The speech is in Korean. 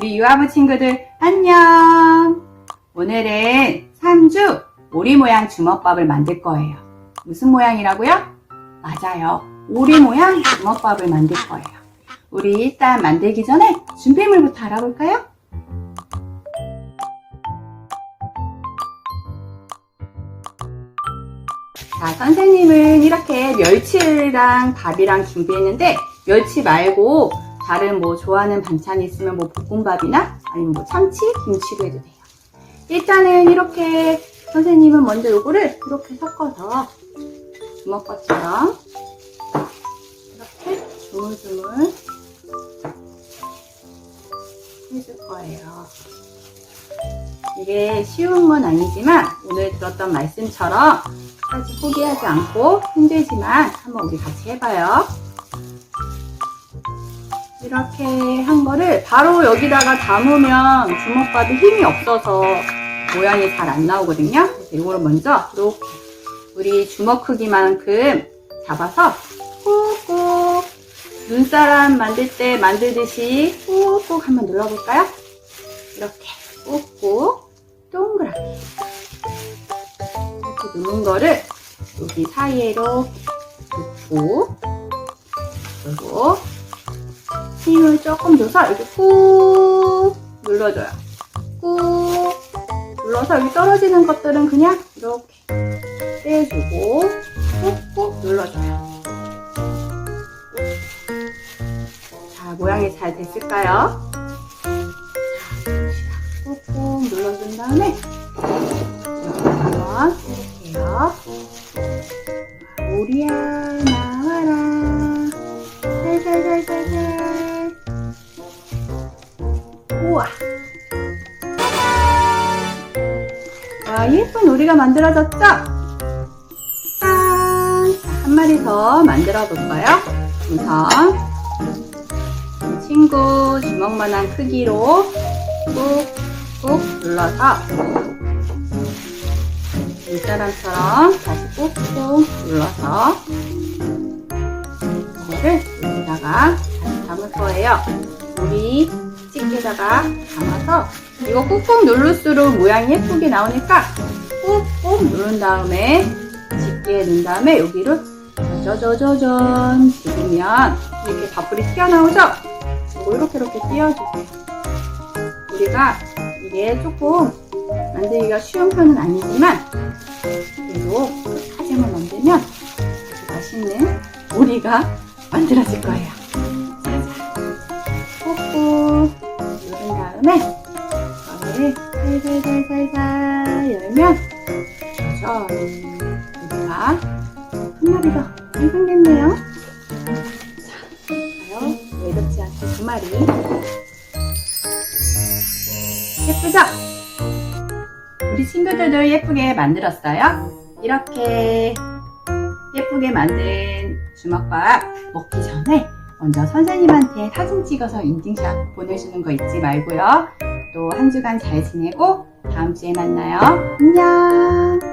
우리 유아부 친구들 안녕! 오늘은 삼주 오리 모양 주먹밥을 만들 거예요. 무슨 모양이라고요? 맞아요. 오리 모양 주먹밥을 만들 거예요. 우리 일단 만들기 전에 준비물부터 알아볼까요? 자, 선생님은 이렇게 멸치랑 밥이랑 준비했는데 멸치 말고 다른 뭐 좋아하는 반찬이 있으면 뭐 볶음밥이나 아니면 뭐 참치, 김치로 해도 돼요. 일단은 이렇게 선생님은 먼저 요거를 이렇게 섞어서 주먹밥처럼 이렇게 주물주물 해줄 거예요. 이게 쉬운 건 아니지만 오늘 들었던 말씀처럼 끝까지 포기하지 않고 힘들지만 한번 우리 같이 해봐요. 이렇게 한 거를 바로 여기다가 담으면 주먹밥이 힘이 없어서 모양이 잘 안 나오거든요. 이거를 먼저 이렇게 우리 주먹 크기만큼 잡아서 꾹꾹 눈사람 만들 때 만들듯이 꾹꾹 한번 눌러볼까요? 이렇게 꾹꾹 동그랗게 이렇게 누른 거를 여기 사이에 이렇게 놓고 그리고 힘을 조금 줘서 이렇게 꾹 눌러줘요. 꾹 눌러서 여기 떨어지는 것들은 그냥 이렇게 떼주고 꾹꾹 눌러줘요. 자, 모양이 잘 됐을까요? 자, 꾹꾹 눌러준 다음에 한번 해볼게요. 오리야 나와라 살살살살살 우와 와 예쁜 오리가 만들어졌죠? 한 마리 더 만들어 볼까요? 우선 친구 주먹만한 크기로 꾹꾹 눌러서 눈사람처럼 다시 꾹꾹 눌러서 이거를 여기다가 담을 거예요. 우리 집게다가 담아서 이거 꾹꾹 누를수록 모양이 예쁘게 나오니까 꾹꾹 누른 다음에 집게에 넣은 다음에 여기를 짜자자잔 집으면 이렇게 밥풀이 튀어나오죠? 이렇게 이렇게 띄워주세요. 우리가 이게 조금 만들기가 쉬운 편은 아니지만 그래도 끝까지만 만들면 맛있는 오리가 만들어질 거예요. 다음에 이거를 살살살살살 열면 짠! 오리가 한 마리 더 완성됐네요. 자, 봐요. 외롭지 않게 두 마리. 예쁘죠? 우리 친구들도 예쁘게 만들었어요. 이렇게 예쁘게 만든 주먹밥 먹기 전에 먼저 선생님한테 사진 찍어서 인증샷 보내주는 거 잊지 말고요. 또 한 주간 잘 지내고 다음 주에 만나요. 안녕!